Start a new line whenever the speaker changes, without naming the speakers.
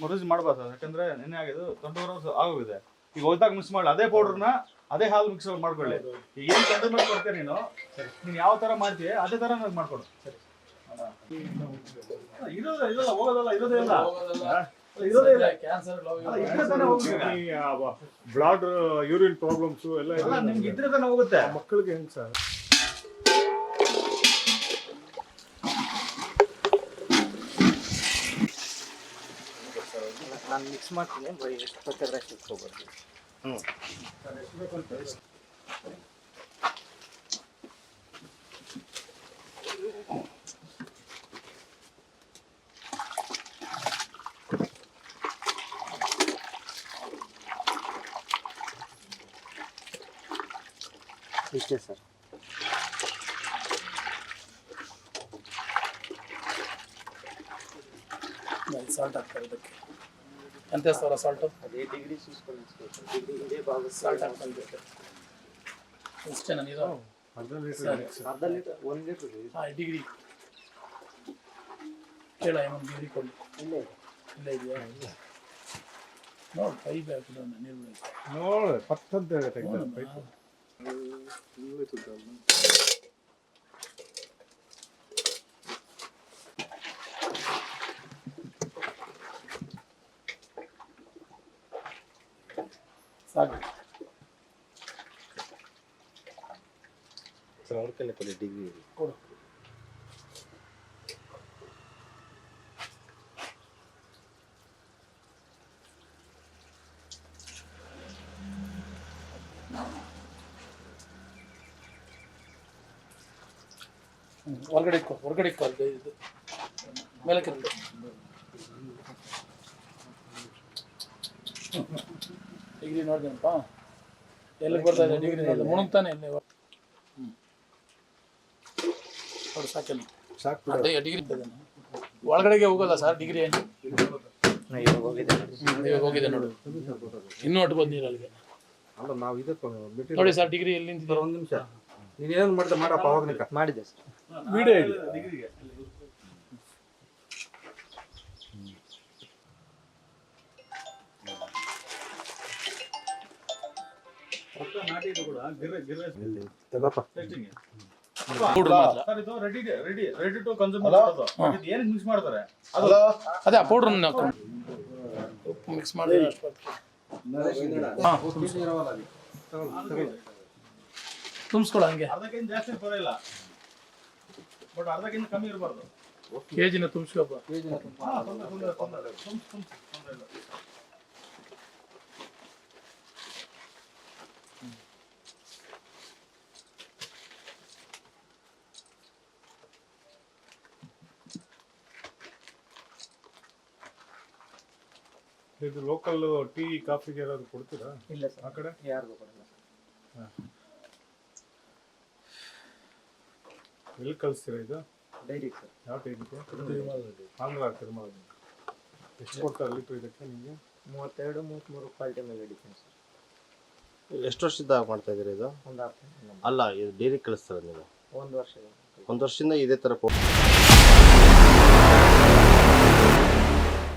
ಮೊರಜ್ ಮಾಡಬಾರ್ದು ಯಾಕಂದ್ರೆ ನಿನ್ನೆ ಆಗಿದ್ದು ಟ್ವೆಂಟಿ ಅವರ್ಸ್ ಆಗೋಗಿದೆ. ಈಗ ಹೋದಾಗ ಮಿಕ್ಸ್ ಮಾಡಲಿ ಅದೇ ಪೌಡರ್ನ ಅದೇ ಹಾಲು ಮಿಕ್ಸ್ ಮಾಡ್ಕೊಳ್ಳಿ. ಈಗ ಏನು ಕಂಟ್ರೋಲ್ ಮಾಡಿ ಕೊಡ್ತೀಯ ನೀನು? ನೀನು ಯಾವ ತರ ಮಾಡ್ತೀಯ ಅದೇ ಥರ ನನಗೆ ಮಾಡ್ಕೊಡು. ಇರೋದ ಇರೋಲ್ಲ ಹೋಗೋದಲ್ಲ ಇರೋದೇ ಇಲ್ಲ. ಇರೋದೇ ಇಲ್ಲ. ಅಲ್ಲ, ಇದ್ರೆ ತಾನೇ ಹೋಗ್ಬೇಕು. ಈಗ.
ಬ್ಲಾಡ್ ಯೂರಿನ್ ಪ್ರಾಬ್ಲಮ್ಸ್ ಎಲ್ಲ
ನಿಮ್ಗೆ ಇದ್ರೆ ತಾನೇ ಹೋಗುತ್ತೆ.
ಮಕ್ಕಳಿಗೆ ಹೆಂಗ್ ಸರ್?
ನಾನು ಮಿಕ್ಸ್ ಮಾಡ್ತೀನಿ ಬರೀ ಎಷ್ಟು ಬೇಕಾದ್ರೆ ಅಷ್ಟು ಇಟ್ಕೊಬೋದು ಇಷ್ಟೇ ಸರ್.
ಸಾಲ್ಟ್ ಹಾಕ್ತಾರೆ ಇದಕ್ಕೆ. ಎಂತ ಸಾವಿರ ಸಾಲ್ಟು
ಅದೇ ಡಿಗ್ರಿ చూసుకొని ಡಿಗ್ರಿ ಇದೇ ಭಾಗ
ಸಾಲ್ಟ್ ಹಾಕ್ಬೇಕು ಇಷ್ಟೇನಾ ನೀರು
ಅರ್ಧ ಲೀಟರ್
ಸರಿ
ಅರ್ಧ ಲೀಟರ್ ಒಂದು ಲೀಟರ್
ಹಾಂ ಡಿಗ್ರಿ ಕೇಳ ಒಂದು ಡಿಗ್ರಿ ಕೊಡಿ
ಇಲ್ಲೇ
ಇಲ್ಲೇ ಇದೆಯಾ ನೋಡಿ ಪೈಪ್ ಹಾಕಿದ ನೀರು ಬಿಡಿ.
ನೋಡ ಪತ್ತಂತ
ಸಾಕು
ಅವ್ರ ಕೊಡಿ ಡಿಗ್ರಿ
ಕೊಡು ಹೊರಗಡೆ ಇಕ್ಕೋ ಹೊರಗಡೆ ಇಕ್ಕೋ ಅಲ್ಲಿ ಇದು. ಮೇಲಕ್ಕೆ. ಡಿಗ್ರಿ ನೋಡ್ದೇನಪ್ಪ ಎಲ್ಲಿಗೆ ಬರ್ತಾ ಇದೆ? ಡಿಗ್ರಿ ನೋಡಿದೆ ಮುಳುಗ್ತಾನೆ ಇಲ್ಲಿ ಹ್ಞೂ ನೋಡಿ ಸಾಕೇನು.
ಸಾಕು
ಡಿಗ್ರಿ ಒಳಗಡೆಗೆ ಹೋಗಲ್ಲ ಸರ್ ಡಿಗ್ರಿ
ಇವಾಗ ಹೋಗಿದೆ
ಇವಾಗ ಹೋಗಿದೆ ನೋಡಿ. ಇನ್ನೂ ಒಟ್ಟು ಬಂದು ನೀರು ಅಲ್ಲಿಗೆ.
ಅಲ್ಲ ನಾವು ಇದಕ್ಕೆ
ನೋಡಿ ಸರ್ ಡಿಗ್ರಿ ಎಲ್ಲಿ ನಿಂತಿದೆ
ಒಂದು ನಿಮಿಷ. ನೀನು ಏನು ಮಾಡಿದೆ ಮಾಡಪ್ಪ ಅವಾಗ
ಮಾಡಿದೆ ಸರ್
ವಿಡಿಯೋ ಇದೆ
ಡಿಗ್ರಿಗೆ ಅದು
ಆ ಪೌಡ್ರ್ ಮಿಕ್ಸ್ ಮಾಡಿ ತುಂಬಿಸ್ಕೊಳ ಹಂಗೆ
ಬಟ್ ಅರ್ಧಕ್ಕಿಂತ ಕಮ್ಮಿ ಇರಬಾರ್ದು
ಕೆ ಜಿನ ತುಂಬಿಸ್ಕೊಪ್ಪ
ಹಾ ತುಂಬ ತೊಂದರೆ ತೊಂದರೆ ತುಂಬ್ಸ್ ತುಂಬ್ಸ್ ಇಲ್ಲ
ಇದು ಲೋಕಲ್ ಟೀ ಕಾಫಿಗೆ ಏನಾದ್ರು ಕೊಡ್ತೀರಾ?
ಇಲ್ಲ
ಆ
ಸರ್
ಕಡೆ?
ಯಾರಿಗೂ ಕೊಡಲ್ಲ
ಎಲ್ಲಿ ಕಳಿಸ್ತೀರಾ ಇದು?
Dairy sir.
ಯಾವ ಟೈಮಿಗೆ ಆಂಧ್ರ ತಿರುಮಲ ಎಷ್ಟು ಕೊಡ್ತಾರೆ ಲೀಟ್ರ್ ಇದಕ್ಕೆ ನಿಮಗೆ?
ಮೂವತ್ತೆರಡು ಮೂವತ್ತ್ಮೂರು ಕ್ವಾಲಿಟಿ ಮೇಲೆ ಡಿಪೆಂಡ್ ಸರ್.
ಎಷ್ಟು ವರ್ಷದಿಂದ ಮಾಡ್ತಾ ಇದ್ದೀರಿ ಇದು?
ಒಂದು
ಅಲ್ಲ ಇದು ಡೈರಿ ಕಳಿಸ್ತಾರೆ ನೀವು?
ಒಂದು ವರ್ಷ
ಒಂದು ವರ್ಷದಿಂದ ಇದೇ ಥರ